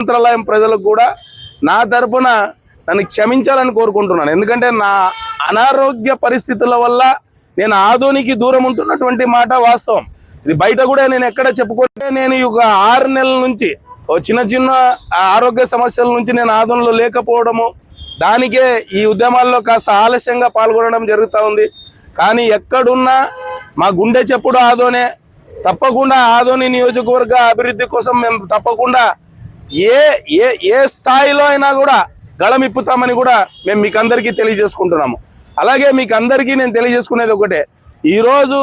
మంత్రాలయం ప్రజలకు కూడా నా తరపున నన్ను క్షమించాలని కోరుకుంటున్నాను. ఎందుకంటే నా అనారోగ్య పరిస్థితుల వల్ల నేను ఆదోనికి దూరం ఉంటున్నటువంటి మాట వాస్తవం. ఇది బయట కూడా నేను ఎక్కడ చెప్పుకుంటే నేను ఈ ఒక ఆరు నెలల నుంచి ఓ చిన్న చిన్న ఆరోగ్య సమస్యల నుంచి నేను ఆదోనిలో లేకపోవడము దానికే ఈ ఉద్యమాల్లో కాస్త ఆలస్యంగా పాల్గొనడం జరుగుతూ ఉంది. కానీ ఎక్కడున్నా మా గుండె చెప్పుడు ఆదోనే తప్పకుండా ఆదోని నియోజకవర్గ అభివృద్ధి కోసం మేము తప్పకుండా ఏ ఏ ఏ స్థాయిలో అయినా కూడా గళమిప్పుతామని కూడా మేము మీకు అందరికీ తెలియజేసుకుంటున్నాము. అలాగే మీకు అందరికీ నేను తెలియజేసుకునేది ఒకటే. ఈరోజు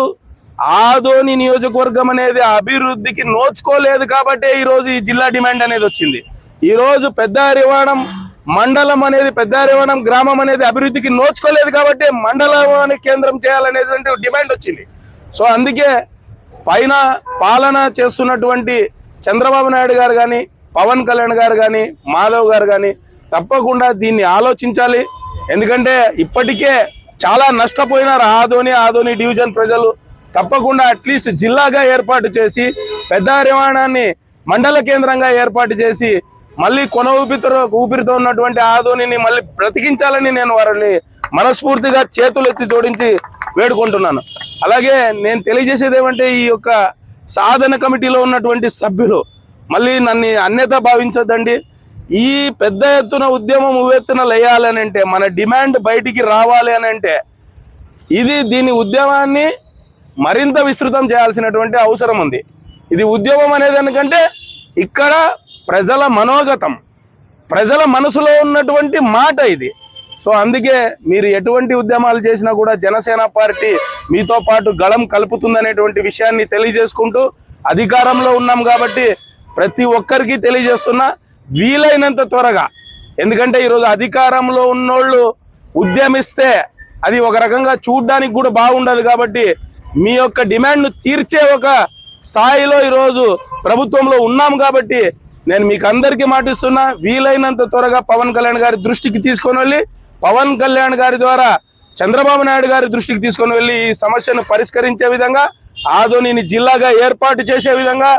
ఆదోని నియోజకవర్గం అనేది అభివృద్ధికి నోచుకోలేదు కాబట్టే ఈరోజు ఈ జిల్లా డిమాండ్ అనేది వచ్చింది. ఈరోజు పెద్ద హరివాణం మండలం అనేది పెద్ద హరివాణం గ్రామం అనేది అభివృద్ధికి నోచుకోలేదు కాబట్టి మండలాన్ని కేంద్రం చేయాలనేది డిమాండ్ వచ్చింది. సో అందుకే పైన పాలన చేస్తున్నటువంటి చంద్రబాబు నాయుడు గారు కానీ పవన్ కళ్యాణ్ గారు కానీ మాధవ్ గారు కానీ తప్పకుండా దీన్ని ఆలోచించాలి. ఎందుకంటే ఇప్పటికే చాలా నష్టపోయినారు ఆదోని ఆదోని డివిజన్ ప్రజలు. తప్పకుండా అట్లీస్ట్ జిల్లాగా ఏర్పాటు చేసి పెద్ద రవాణాన్ని మండల కేంద్రంగా ఏర్పాటు చేసి మళ్ళీ కొన ఊపిరితో ఊపిరితో ఉన్నటువంటి ఆదోనిని మళ్ళీ బ్రతికించాలని నేను వారిని మనస్ఫూర్తిగా చేతులెత్తి జోడించి వేడుకుంటున్నాను. అలాగే నేను తెలియజేసేది ఏమంటే ఈ యొక్క సాధన కమిటీలో ఉన్నటువంటి సభ్యులు మళ్ళీ నన్ను అన్యత భావించద్దండి. ఈ పెద్ద ఎత్తున ఉద్యమం ఉవ్వెత్తున లేయాలని అంటే మన డిమాండ్ బయటికి రావాలి అని అంటే ఇది దీని ఉద్యమాన్ని మరింత విస్తృతం చేయాల్సినటువంటి అవసరం ఉంది. ఇది ఉద్యమం అనేది ఎందుకంటే ఇక్కడ ప్రజల మనోగతం ప్రజల మనసులో ఉన్నటువంటి మాట ఇది. సో అందుకే మీరు ఎటువంటి ఉద్యమాలు చేసినా కూడా జనసేన పార్టీ మీతో పాటు గళం కలుపుతుందనేటువంటి విషయాన్ని తెలియజేసుకుంటూ అధికారంలో ఉన్నాం కాబట్టి ప్రతి ఒక్కరికి తెలియజేస్తున్నా వీలైనంత త్వరగా. ఎందుకంటే ఈరోజు అధికారంలో ఉన్నోళ్ళు ఉద్యమిస్తే అది ఒక రకంగా చూడ్డానికి కూడా బాగుండదు కాబట్టి మీ యొక్క డిమాండ్ను తీర్చే ఒక స్థాయిలో ఈరోజు ప్రభుత్వంలో ఉన్నాం కాబట్టి నేను మీకు అందరికీ మాటిస్తున్నా వీలైనంత త్వరగా పవన్ కళ్యాణ్ గారి దృష్టికి తీసుకొని వెళ్ళి పవన్ కళ్యాణ్ గారి ద్వారా చంద్రబాబు నాయుడు గారి దృష్టికి తీసుకొని వెళ్ళి ఈ సమస్యను పరిష్కరించే విధంగా ఆదోనిని జిల్లాగా ఏర్పాటు చేసే విధంగా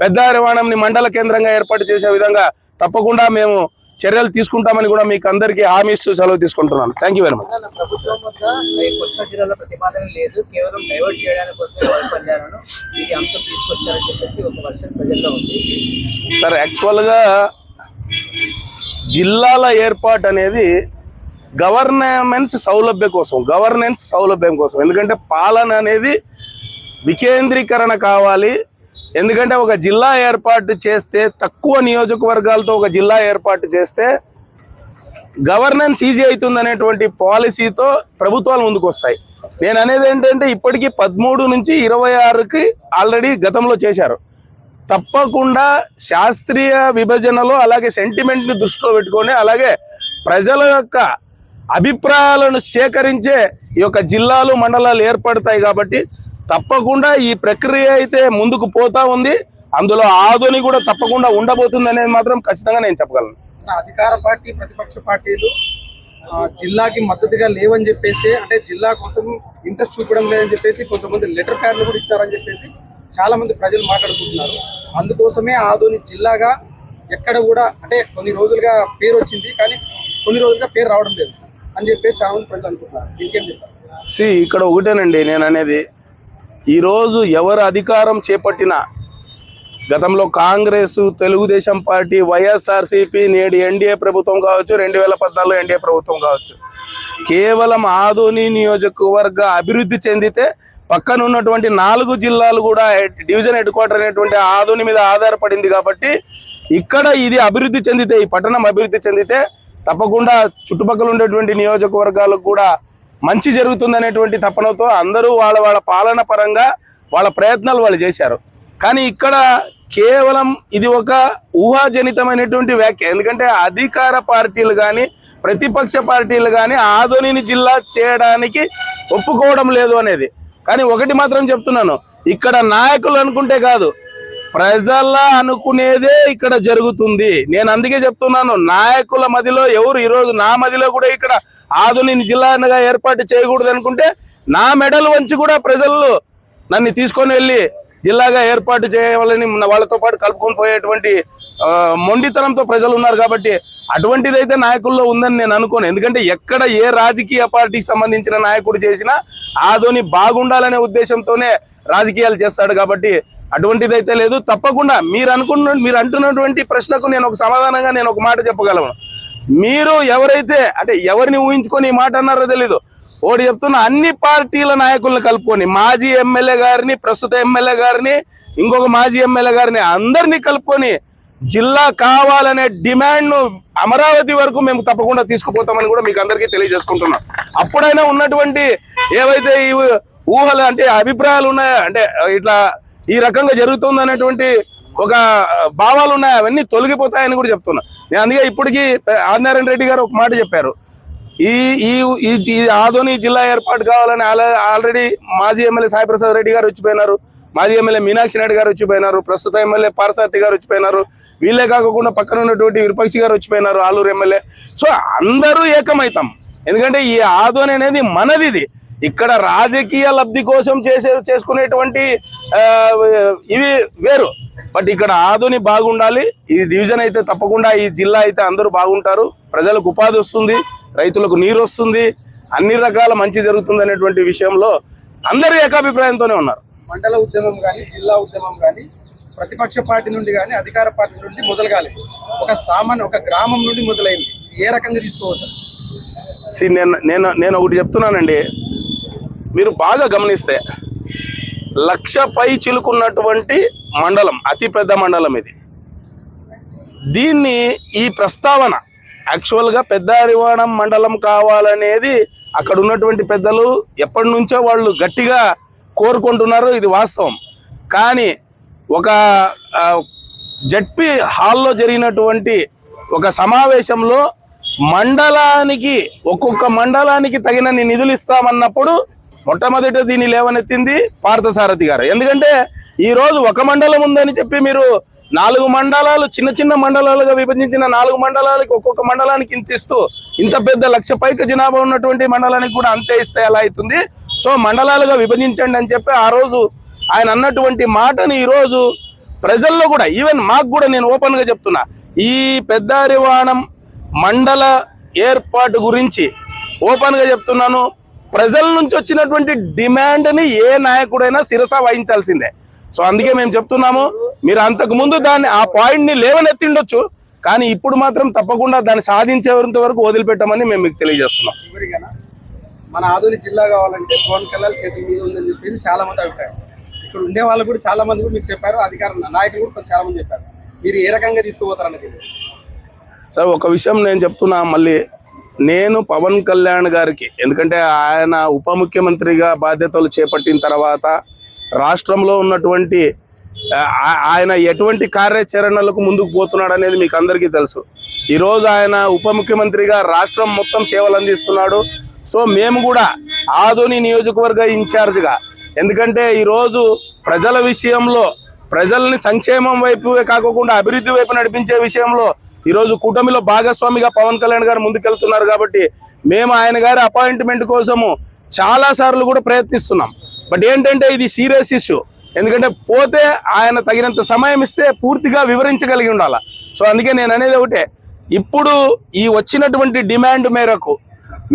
పెద్ద హరివాణంని మండల కేంద్రంగా ఏర్పాటు చేసే విధంగా తప్పకుండా మేము చర్యలు తీసుకుంటామని కూడా మీకు అందరికీ హామీ ఇస్తూ సెలవు తీసుకుంటున్నాను. Thank you very much sir యాక్చువల్గా జిల్లాల ఏర్పాటు అనేది గవర్నమెన్స్ సౌలభ్య కోసం గవర్నెన్స్ సౌలభ్యం కోసం. ఎందుకంటే పాలన అనేది వికేంద్రీకరణ కావాలి. ఎందుకంటే ఒక జిల్లా ఏర్పాటు చేస్తే తక్కువ నియోజకవర్గాలతో ఒక జిల్లా ఏర్పాటు చేస్తే గవర్నెన్స్ ఈజీ అవుతుంది అనేటువంటి పాలసీతో ప్రభుత్వాలు ముందుకు వస్తాయి నేను అనేది ఏంటంటే ఇప్పటికీ పదమూడు నుంచి ఇరవై ఆరుకి ఆల్రెడీ గతంలో చేశారు. తప్పకుండా శాస్త్రీయ విభజనలో అలాగే సెంటిమెంట్ని దృష్టిలో పెట్టుకొని అలాగే ప్రజల యొక్క అభిప్రాయాలను సేకరించే ఈ యొక్క జిల్లాలు మండలాలు ఏర్పడతాయి కాబట్టి తప్పకుండా ఈ ప్రక్రియ అయితే ముందుకు పోతా ఉంది. అందులో ఆధుని కూడా తప్పకుండా ఉండబోతుంది అనేది మాత్రం ఖచ్చితంగా నేను చెప్పగలను. అధికార పార్టీ ప్రతిపక్ష పార్టీలు జిల్లాకి మద్దతుగా లేవని చెప్పేసి అంటే జిల్లా కోసం ఇంట్రెస్ట్ చూపడం లేదని చెప్పేసి కొంతమంది లెటర్ ప్యాడ్లు కూడా ఇచ్చారని చెప్పేసి చాలా మంది ప్రజలు మాట్లాడుకుంటున్నారు. అందుకోసమే ఆదోని జిల్లాగా ఎక్కడ కూడా అంటే కొన్ని రోజులుగా పేరు వచ్చింది కానీ కొన్ని రోజులుగా పేరు రావడం లేదు అని చెప్పేసి చాలా మంది ప్రజలు అనుకుంటున్నారు. ఇంకేం చెప్తారు? సి ఇక్కడ ఒకటేనండి నేను అనేది ఈరోజు ఎవరు అధికారం చేపట్టినా గతంలో కాంగ్రెస్ తెలుగుదేశం పార్టీ వైఎస్ఆర్సీపీ నేడు ఎన్డీఏ ప్రభుత్వం కావచ్చు రెండు వేల పద్నాలుగులో ఎన్డీఏ ప్రభుత్వం కావచ్చు. కేవలం ఆదోని నియోజకవర్గ అభివృద్ధి చెందితే పక్కన ఉన్నటువంటి నాలుగు జిల్లాలు కూడా డివిజన్ హెడ్ క్వార్టర్ అనేటువంటి ఆదోని మీద ఆధారపడింది కాబట్టి ఇక్కడ ఇది అభివృద్ధి చెందితే ఈ పట్టణం అభివృద్ధి చెందితే తప్పకుండా చుట్టుపక్కల ఉండేటువంటి నియోజకవర్గాలకు కూడా మంచి జరుగుతుందనేటువంటి తపనతో అందరూ వాళ్ళ వాళ్ళ పాలన పరంగా వాళ్ళ ప్రయత్నాలు వాళ్ళు చేశారు. కానీ ఇక్కడ కేవలం ఇది ఒక ఊహాజనితమైనటువంటి వ్యాఖ్య. ఎందుకంటే అధికార పార్టీలు కానీ ప్రతిపక్ష పార్టీలు కానీ ఆధునిని జిల్లా చేయడానికి ఒప్పుకోవడం లేదు అనేది. కానీ ఒకటి మాత్రం చెప్తున్నాను. ఇక్కడ నాయకులు అనుకుంటే కాదు ప్రజల అనుకునేదే ఇక్కడ జరుగుతుంది. నేను అందుకే చెప్తున్నాను నాయకుల మదిలో ఎవరు ఈరోజు నా మదిలో కూడా ఇక్కడ ఆధునిక జిల్లాగా ఏర్పాటు చేయకూడదు అనుకుంటే నా మెడల్ వంచి కూడా ప్రజలు నన్ను తీసుకొని వెళ్ళి జిల్లాగా ఏర్పాటు చేయవాలని వాళ్ళతో పాటు కలుపుకొని పోయేటువంటి మొండితనంతో ప్రజలు ఉన్నారు కాబట్టి అటువంటిది అయితే నాయకుల్లో ఉందని నేను అనుకోను. ఎందుకంటే ఎక్కడ ఏ రాజకీయ పార్టీకి సంబంధించిన నాయకుడు చేసినా ఆధోని బాగుండాలనే ఉద్దేశంతోనే రాజకీయాలు చేస్తాడు కాబట్టి అటువంటిది అయితే లేదు. తప్పకుండా మీరు అనుకున్న మీరు అంటున్నటువంటి ప్రశ్నకు నేను ఒక సమాధానంగా నేను ఒక మాట చెప్పగలను. మీరు ఎవరైతే అంటే ఎవరిని ఊహించుకొని ఈ మాట అన్నారో తెలీదు. ఓడి చెప్తున్న అన్ని పార్టీల నాయకులను కలుపుకొని మాజీ ఎమ్మెల్యే గారిని ప్రస్తుత ఎమ్మెల్యే గారిని ఇంకొక మాజీ ఎమ్మెల్యే గారిని అందరినీ కలుపుకొని జిల్లా కావాలనే డిమాండ్ను అమరావతి వరకు మేము తప్పకుండా తీసుకుపోతామని కూడా మీకు అందరికీ తెలియజేసుకుంటున్నాం. అప్పుడైనా ఉన్నటువంటి ఏవైతే ఈ ఊహలు అంటే అభిప్రాయాలు ఉన్నాయో అంటే ఇట్లా ఈ రకంగా జరుగుతుంది అనేటువంటి ఒక భావాలు ఉన్నాయి. అవన్నీ తొలగిపోతాయని కూడా చెప్తున్నా. నేను అందుకే ఇప్పటికీ ఆదినారాయణ రెడ్డి గారు ఒక మాట చెప్పారు. ఈ ఈ ఈ ఆదోని జిల్లా ఏర్పాటు కావాలని ఆల్రెడీ మాజీ ఎమ్మెల్యే సాయిప్రసాద్ రెడ్డి గారు వచ్చిపోయినారు. మాజీ ఎమ్మెల్యే మీనాక్షి నాయుడు గారు వచ్చిపోయినారు. ప్రస్తుత ఎమ్మెల్యే పారసాతి గారు వచ్చిపోయినారు. వీళ్ళే కాకుండా పక్కన ఉన్నటువంటి విపక్షి గారు వచ్చిపోయినారు ఆలూరు ఎమ్మెల్యే. సో అందరూ ఏకమవుతాం ఎందుకంటే ఈ ఆదోని అనేది మనది ఇది ఇక్కడ రాజకీయ లబ్ధి కోసం చేసే చేసుకునేటువంటి ఇవి వేరు. బట్ ఇక్కడ ఆదోని బాగుండాలి. ఈ డివిజన్ అయితే తప్పకుండా ఈ జిల్లా అయితే అందరూ బాగుంటారు. ప్రజలకు ఉపాధి వస్తుంది రైతులకు నీరు వస్తుంది. అన్ని రకాల మంచి జరుగుతుంది అనేటువంటి విషయంలో అందరూ ఏకాభిప్రాయంతోనే ఉన్నారు. మండల ఉద్యమం కానీ జిల్లా ఉద్యమం కానీ ప్రతిపక్ష పార్టీ నుండి కానీ అధికార పార్టీ నుండి మొదలగాలి. ఒక సామాన్య ఒక గ్రామం నుండి మొదలైంది. ఏ రకంగా తీసుకోవచ్చు? సి నేను నేను నేను ఒకటి చెప్తున్నానండి. మీరు బాగా గమనిస్తే లక్ష పై చిలుకున్నటువంటి మండలం అతి పెద్ద మండలం ఇది. దీన్ని ఈ ప్రస్తావన యాక్చువల్గా పెద్ద అరివాణం మండలం కావాలనేది అక్కడ ఉన్నటువంటి పెద్దలు ఎప్పటి నుంచో వాళ్ళు గట్టిగా కోరుకుంటున్నారు ఇది వాస్తవం. కానీ ఒక జడ్పి హాల్లో జరిగినటువంటి ఒక సమావేశంలో మండలానికి ఒక్కొక్క మండలానికి తగినన్ని నిధులు ఇస్తామన్నప్పుడు మొట్టమొదట దీన్ని లేవనెత్తింది పార్థసారథి గారు. ఎందుకంటే ఈరోజు ఒక మండలం ఉందని చెప్పి మీరు నాలుగు మండలాలు చిన్న చిన్న మండలాలుగా విభజించిన నాలుగు మండలాలకి ఒక్కొక్క మండలానికి ఇంత ఇస్తూ ఇంత పెద్ద లక్ష పైక జనాభా ఉన్నటువంటి మండలానికి కూడా అంతే ఇస్తే ఎలా అవుతుంది? సో మండలాలుగా విభజించండి అని చెప్పి ఆ రోజు ఆయన అన్నటువంటి మాటని ఈరోజు ప్రజల్లో కూడా ఈవెన్ మాకు కూడా నేను ఓపెన్గా చెప్తున్నా ఈ పెద్దారివాణం మండల ఏర్పాటు గురించి ఓపెన్గా చెప్తున్నాను. ప్రజల నుంచి వచ్చినటువంటి డిమాండ్ని ఏ నాయకుడైనా శిరస వహించాల్సిందే. సో అందుకే మేము చెప్తున్నాము మీరు అంతకు ముందు దాన్ని ఆ పాయింట్ని లేవనెత్తిండొచ్చు కానీ ఇప్పుడు మాత్రం తప్పకుండా దాన్ని సాధించేంత వరకు వదిలిపెట్టమని మేము మీకు తెలియజేస్తున్నాం. మన ఆధునిక జిల్లా కావాలంటే పవన్ కళ్యాణ్ చేతి మీద ఉందని చెప్పేసి చాలా మంది అభిప్రాయం. ఇక్కడ ఉండే వాళ్ళు కూడా చాలా మంది కూడా మీకు చెప్పారు అధికార నాయకులు కూడా చాలా మంది చెప్పారు. మీరు ఏ రకంగా తీసుకుపోతారన్నది సార్ ఒక విషయం నేను చెప్తున్నా మళ్ళీ నేను పవన్ కళ్యాణ్ గారికి ఎందుకంటే ఆయన ఉప ముఖ్యమంత్రిగా బాధ్యతలు చేపట్టిన తర్వాత రాష్ట్రంలో ఉన్నటువంటి ఆయన ఎటువంటి కార్యాచరణలకు ముందుకు పోతున్నాడు అనేది మీకు అందరికీ తెలుసు. ఈరోజు ఆయన ఉప ముఖ్యమంత్రిగా రాష్ట్రం మొత్తం సేవలు అందిస్తున్నాడు. సో మేము కూడా ఆధుని నియోజకవర్గ ఇన్ఛార్జ్గా ఎందుకంటే ఈరోజు ప్రజల విషయంలో ప్రజల్ని సంక్షేమం వైపు కాకుండా అభివృద్ధి వైపు నడిపించే విషయంలో ఈరోజు కూటమిలో భాగస్వామిగా పవన్ కళ్యాణ్ గారు ముందుకెళ్తున్నారు కాబట్టి మేము ఆయన గారి అపాయింట్మెంట్ కోసము చాలా సార్లు కూడా ప్రయత్నిస్తున్నాం. బట్ ఏంటంటే ఇది సీరియస్ ఇష్యూ. ఎందుకంటే పోతే ఆయన తగినంత సమయం ఇస్తే పూర్తిగా వివరించగలిగి ఉండాల. సో అందుకే నేను అనేది ఒకటే. ఇప్పుడు ఈ వచ్చినటువంటి డిమాండ్ మేరకు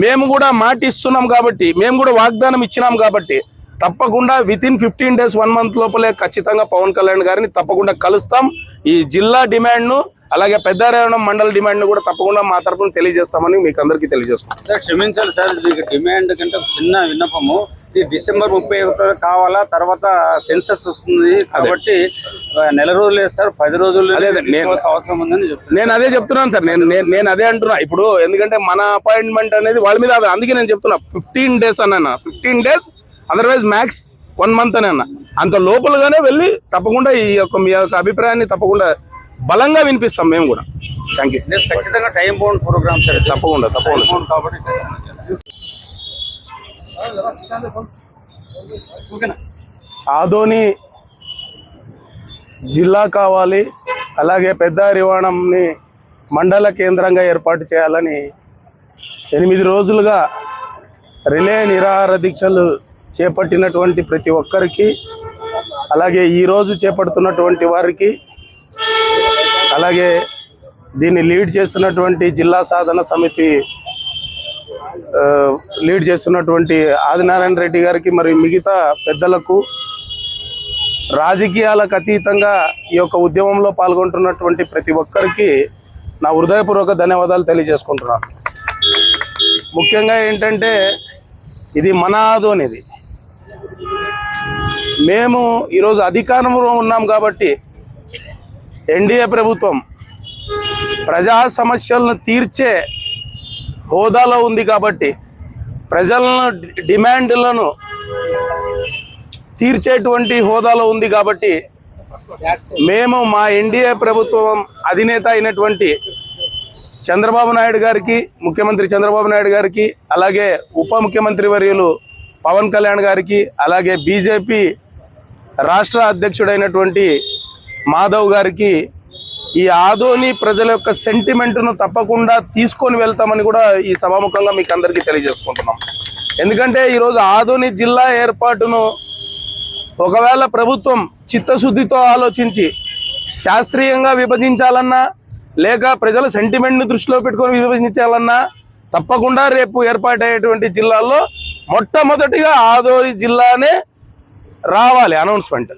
మేము కూడా మాట ఇస్తున్నాం కాబట్టి మేము కూడా వాగ్దానం ఇచ్చినాం కాబట్టి తప్పకుండా within fifteen days one month లోపలే ఖచ్చితంగా పవన్ కళ్యాణ్ గారిని తప్పకుండా కలుస్తాం. ఈ జిల్లా డిమాండ్ను అలాగే పెద్దారాయణం మండల డిమాండ్ను కూడా తప్పకుండా మా తరపున తెలియజేస్తామని మీకు అందరికీ తెలియజేసుకుంటాం సార్ క్షమించాలి సార్ మీకు డిమాండ్ కంటే చిన్న విన్నపము. ఈ డిసెంబర్ ముప్పై ఒకటో కావాలా తర్వాత సెన్సస్ వస్తుంది కాబట్టి నెల రోజులు లేదు సార్ పది రోజులు అవసరం ఉందని చెప్తున్నాను నేను అదే చెప్తున్నాను సార్ నేను నేను- అదే అంటున్నా. ఇప్పుడు ఎందుకంటే మన అపాయింట్మెంట్ అనేది వాళ్ళ మీద. అందుకే నేను చెప్తున్నా ఫిఫ్టీన్ డేస్ అన్న. Fifteen days otherwise max one month అని అన్న. అంత లోపలగానే వెళ్ళి తప్పకుండా ఈ యొక్క మీ యొక్క అభిప్రాయాన్ని తప్పకుండా బలంగా వినిపిస్తాం మేము కూడా. థ్యాంక్ యూ ఖచ్చితంగా టైం బౌండ్ ప్రోగ్రామ్ సార్. తప్పకుండా తప్పకుండా కాబట్టి ఓకేనా? ఆదోని జిల్లా కావాలి అలాగే పెద్ద రివాణంని మండల కేంద్రంగా ఏర్పాటు చేయాలని ఎనిమిది రోజులుగా రిలే నిరాహార దీక్షలు చేపట్టినటువంటి ప్రతి ఒక్కరికి అలాగే ఈరోజు చేపడుతున్నటువంటి వారికి అలాగే దీన్ని లీడ్ చేస్తున్నటువంటి జిల్లా సాధన సమితి లీడ్ చేస్తున్నటువంటి ఆదినారాయణ రెడ్డి గారికి మరి మిగతా పెద్దలకు రాజకీయాలకు అతీతంగా ఈ యొక్క ఉద్యమంలో పాల్గొంటున్నటువంటి ప్రతి ఒక్కరికి నా హృదయపూర్వక ధన్యవాదాలు తెలియజేసుకుంటున్నాను. ముఖ్యంగా ఏంటంటే ఇది మన అనేది. మేము ఈరోజు అధికారంలో ఉన్నాం కాబట్టి ఎన్డీఏ ప్రభుత్వం ప్రజా సమస్యలను తీర్చే హోదాలో ఉంది కాబట్టి ప్రజలను డిమాండ్లను తీర్చేటువంటి హోదాలో ఉంది కాబట్టి మేము మా ఎన్డీఏ ప్రభుత్వం అధినేత అయినటువంటి చంద్రబాబు నాయుడు గారికి ముఖ్యమంత్రి చంద్రబాబు నాయుడు గారికి అలాగే ఉప ముఖ్యమంత్రి వర్యులు పవన్ కళ్యాణ్ గారికి అలాగే బీజేపీ రాష్ట్ర అధ్యక్షుడైనటువంటి మాధవ్ గారికి ఈ ఆదోని ప్రజల యొక్క సెంటిమెంట్ను తప్పకుండా తీసుకొని వెళ్తామని కూడా ఈ సభాముఖంగా మీకు అందరికీ తెలియజేసుకుంటున్నాం. ఎందుకంటే ఈరోజు ఆదోని జిల్లా ఏర్పాటును ఒకవేళ ప్రభుత్వం చిత్తశుద్ధితో ఆలోచించి శాస్త్రీయంగా విభజించాలన్నా లేక ప్రజల సెంటిమెంట్ని దృష్టిలో పెట్టుకొని విభజించాలన్నా తప్పకుండా రేపు ఏర్పాటయ్యేటువంటి జిల్లాల్లో మొట్టమొదటిగా ఆదోని జిల్లానే రావాలి అనౌన్స్మెంట్.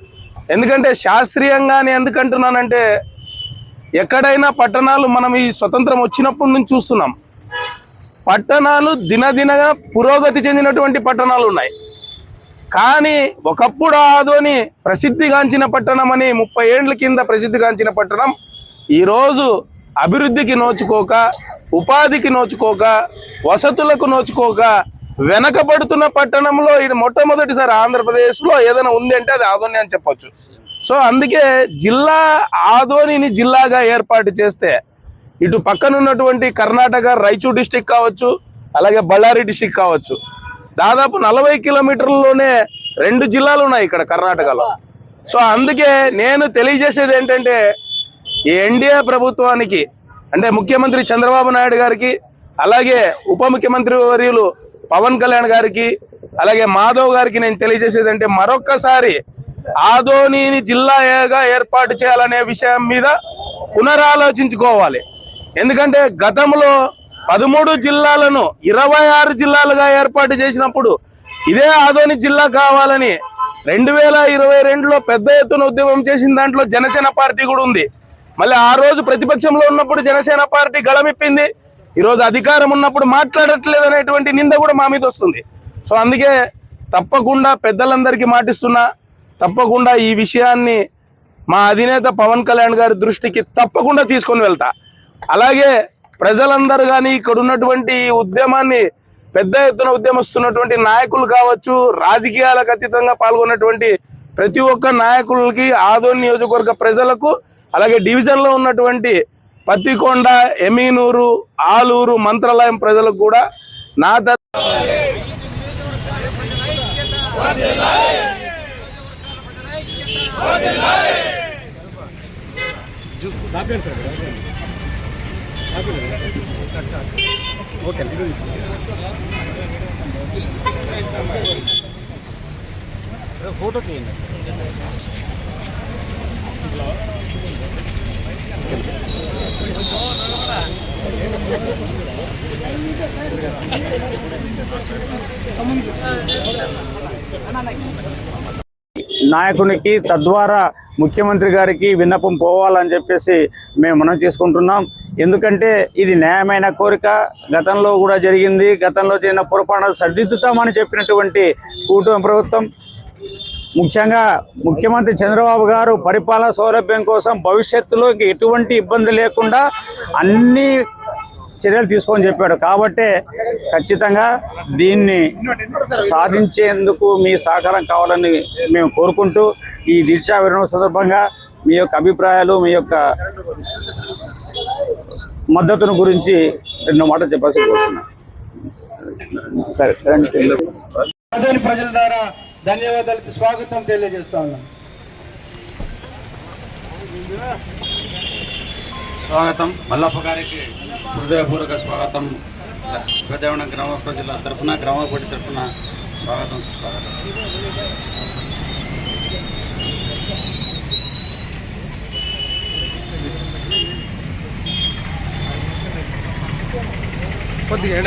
ఎందుకంటే శాస్త్రీయంగానే ఎందుకంటున్నానంటే ఎక్కడైనా పట్టణాలు మనం ఈ స్వతంత్రం వచ్చినప్పటి నుంచి చూస్తున్నాం. పట్టణాలు దినదినగా పురోగతి చెందినటువంటి పట్టణాలు ఉన్నాయి. కానీ ఒకప్పుడు ఆదోని ప్రసిద్ధిగాంచిన పట్టణం అని ముప్పై ఏండ్ల కింద ప్రసిద్ధిగాంచిన పట్టణం ఈరోజు అభివృద్ధికి నోచుకోక ఉపాధికి నోచుకోక వసతులకు నోచుకోక వెనకబడుతున్న పట్టణంలో ఇది మొట్టమొదటిసారి ఆంధ్రప్రదేశ్లో ఏదైనా ఉంది అంటే అది ఆదోని అని చెప్పొచ్చు. సో అందుకే జిల్లా ఆదోనిని జిల్లాగా ఏర్పాటు చేస్తే ఇటు పక్కన ఉన్నటువంటి కర్ణాటక రైచూర్ డిస్టిక్ కావచ్చు అలాగే బళ్ళారి డిస్టిక్ కావచ్చు. దాదాపు నలభై కిలోమీటర్లలోనే రెండు జిల్లాలు ఉన్నాయి ఇక్కడ కర్ణాటకలో. సో అందుకే నేను తెలియజేసేది ఏంటంటే ఈ ఎన్డీఏ ప్రభుత్వానికి అంటే ముఖ్యమంత్రి చంద్రబాబు నాయుడు గారికి అలాగే ఉప ముఖ్యమంత్రి వర్యులు పవన్ కళ్యాణ్ గారికి అలాగే మాధవ్ గారికి నేను తెలియజేసేది అంటే మరొక్కసారి ఆదోనిని జిల్లాగా ఏర్పాటు చేయాలనే విషయం మీద పునరాలోచించుకోవాలి. ఎందుకంటే గతంలో పదమూడు జిల్లాలను ఇరవై ఆరు జిల్లాలుగా ఏర్పాటు చేసినప్పుడు ఇదే ఆదోని జిల్లా కావాలని రెండు వేల ఇరవై రెండులో పెద్ద ఎత్తున ఉద్యమం చేసిన దాంట్లో జనసేన పార్టీ కూడా ఉంది. మళ్ళీ ఆ రోజు ప్రతిపక్షంలో ఉన్నప్పుడు జనసేన పార్టీ గళమిప్పింది. ఈరోజు అధికారం ఉన్నప్పుడు మాట్లాడట్లేదు అనేటువంటి నింద కూడా మా మీద వస్తుంది. సో అందుకే తప్పకుండా పెద్దలందరికీ మాటిస్తున్నా తప్పకుండా ఈ విషయాన్ని మా అధినేత పవన్ కళ్యాణ్ గారి దృష్టికి తప్పకుండా తీసుకొని వెళ్తా. అలాగే ప్రజలందరూ కానీ ఇక్కడ ఉన్నటువంటి ఈ ఉద్యమాన్ని పెద్ద ఎత్తున ఉద్యమిస్తున్నటువంటి నాయకులు కావచ్చు రాజకీయాలకు అతీతంగా పాల్గొన్నటువంటి ప్రతి ఒక్క నాయకులకి ఆదోని నియోజకవర్గ ప్రజలకు అలాగే డివిజన్లో ఉన్నటువంటి పత్తికొండ ఎమీనూరు ఆలూరు మంత్రాలయం ప్రజలకు కూడా నా తరఫు నాయకునికి తద్వారా ముఖ్యమంత్రి గారికి విన్నపం పోవాలని చెప్పేసి మేము మనం చేసుకుంటున్నాం. ఎందుకంటే ఇది న్యాయమైన కోరిక. గతంలో కూడా జరిగింది. గతంలో జరిగిన పొరపాటు సరిదిద్దుతామని చెప్పినటువంటి కూటమి ప్రభుత్వం ముఖ్యంగా ముఖ్యమంత్రి చంద్రబాబు గారు పరిపాలన సౌలభ్యం కోసం భవిష్యత్తులో ఇంక ఎటువంటి ఇబ్బంది లేకుండా అన్ని చర్యలు తీసుకొని చెప్పాడు. కాబట్టే ఖచ్చితంగా దీన్ని సాధించేందుకు మీ సహకారం కావాలని మేము కోరుకుంటూ ఈ దీక్షా విరమణ సందర్భంగా మీ యొక్క అభిప్రాయాలు మీ యొక్క మద్దతును గురించి రెండు మాటలు చెప్పాల్సి కోరుతున్నాను. సరే ప్రజల ద్వారా ధన్యవాదాలకి స్వాగతం తెలియజేస్తా ఉన్నాం. స్వాగతం. మల్లప్ప గారికి హృదయపూర్వక స్వాగతం. పెద్దవన గ్రామ ప్రజల తరఫున గ్రామ పోటీ తరఫున స్వాగతం స్వాగతం. కొద్దిగా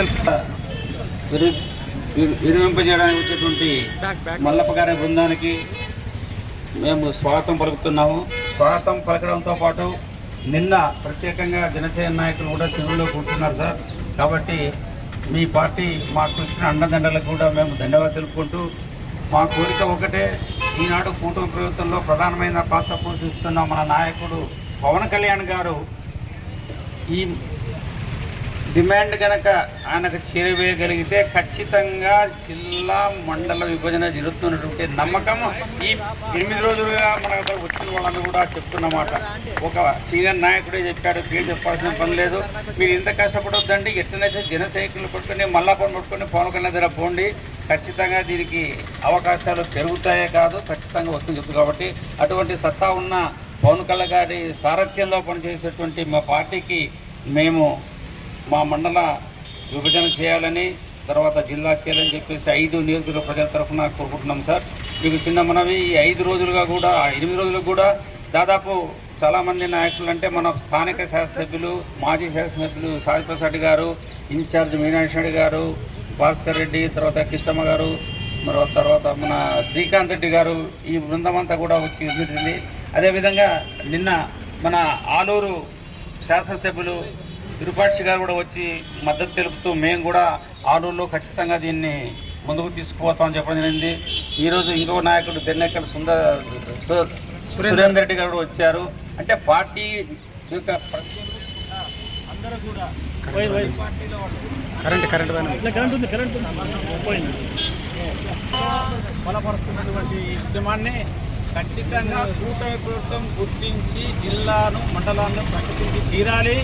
విరమింపజేయడానికి వచ్చేటువంటి మల్లప్ప గారి బృందానికి మేము స్వాగతం పలుకుతున్నాము. స్వాగతం పలకడంతో పాటు నిన్న ప్రత్యేకంగా జనసేన నాయకులు కూడా శివుల్లో కూర్చున్నారు సార్. కాబట్టి మీ పార్టీ మాకు ఇచ్చిన అండదండలకు కూడా మేము ధన్యవాదాలు తెలుపుకుంటూ మా కోరిక ఒకటే ఈనాడు కూటమి ప్రభుత్వంలో ప్రధానమైన పాత్ర పోషిస్తున్న మన నాయకుడు పవన్ కళ్యాణ్ గారు ఈ డిమాండ్ కనుక ఆయనకు చేరవేయగలిగితే ఖచ్చితంగా జిల్లా మండల విభజన జరుగుతున్నటువంటి నమ్మకం ఈ ఎనిమిది రోజులుగా మనకు వచ్చిన వాళ్ళని కూడా చెప్తున్నమాట. ఒక సీనియర్ నాయకుడే చెప్పాడు పేరు చెప్పాల్సిన పని లేదు. మీరు ఇంత కష్టపడొద్దండి. ఎట్లనైతే జన సైకిల్ పట్టుకొని పని పట్టుకొని పవన్ కళ్యాణ్ దగ్గర పోండి. ఖచ్చితంగా దీనికి అవకాశాలు పెరుగుతాయే కాదు. ఖచ్చితంగా వస్తుంది చెప్తుంది కాబట్టి అటువంటి సత్తా ఉన్న పవన్ కళ్యాణ్ గారి సారథ్యంలో పనిచేసేటువంటి మా పార్టీకి మేము మా మండల విభజన చేయాలని తర్వాత జిల్లా చేయాలని చెప్పేసి ఐదు నియోజకవర్గ ప్రజల తరఫున కోరుకుంటున్నాం సార్. మీకు చిన్న మనవి ఈ ఐదు రోజులుగా కూడా ఎనిమిది రోజులకు కూడా దాదాపు చాలామంది నాయకులు అంటే మన స్థానిక శాసనసభ్యులు మాజీ శాసనసభ్యులు సాయిప్రసాద్ గారు ఇన్ఛార్జ్ మీనాక్షి రెడ్డి గారు భాస్కర్ రెడ్డి తర్వాత కృష్ణమ్మ గారు మరో తర్వాత మన శ్రీకాంత్ రెడ్డి గారు ఈ బృందం అంతా కూడా వచ్చి అదే అదేవిధంగా నిన్న మన ఆలూరు శాసనసభ్యులు విరూపాక్షి గారు కూడా వచ్చి మద్దతు తెలుపుతూ మేము కూడా ఆలూరులో ఖచ్చితంగా దీన్ని ముందుకు తీసుకుపోతామని చెప్పడం జరిగింది. ఈరోజు ఇంకో నాయకుడు తెన్నెక్కల సుందర్ సురేందర్ రెడ్డి గారు కూడా వచ్చారు. అంటే పార్టీ యొక్క అందరూ కూడా కరెంట్ కరెంట్ బలపరుస్తున్నటువంటి ఉద్యమాన్ని ఖచ్చితంగా కూటమి ప్రభుత్వం గుర్తించి జిల్లాను మండలాలను ప్రకటించి తీరాలి.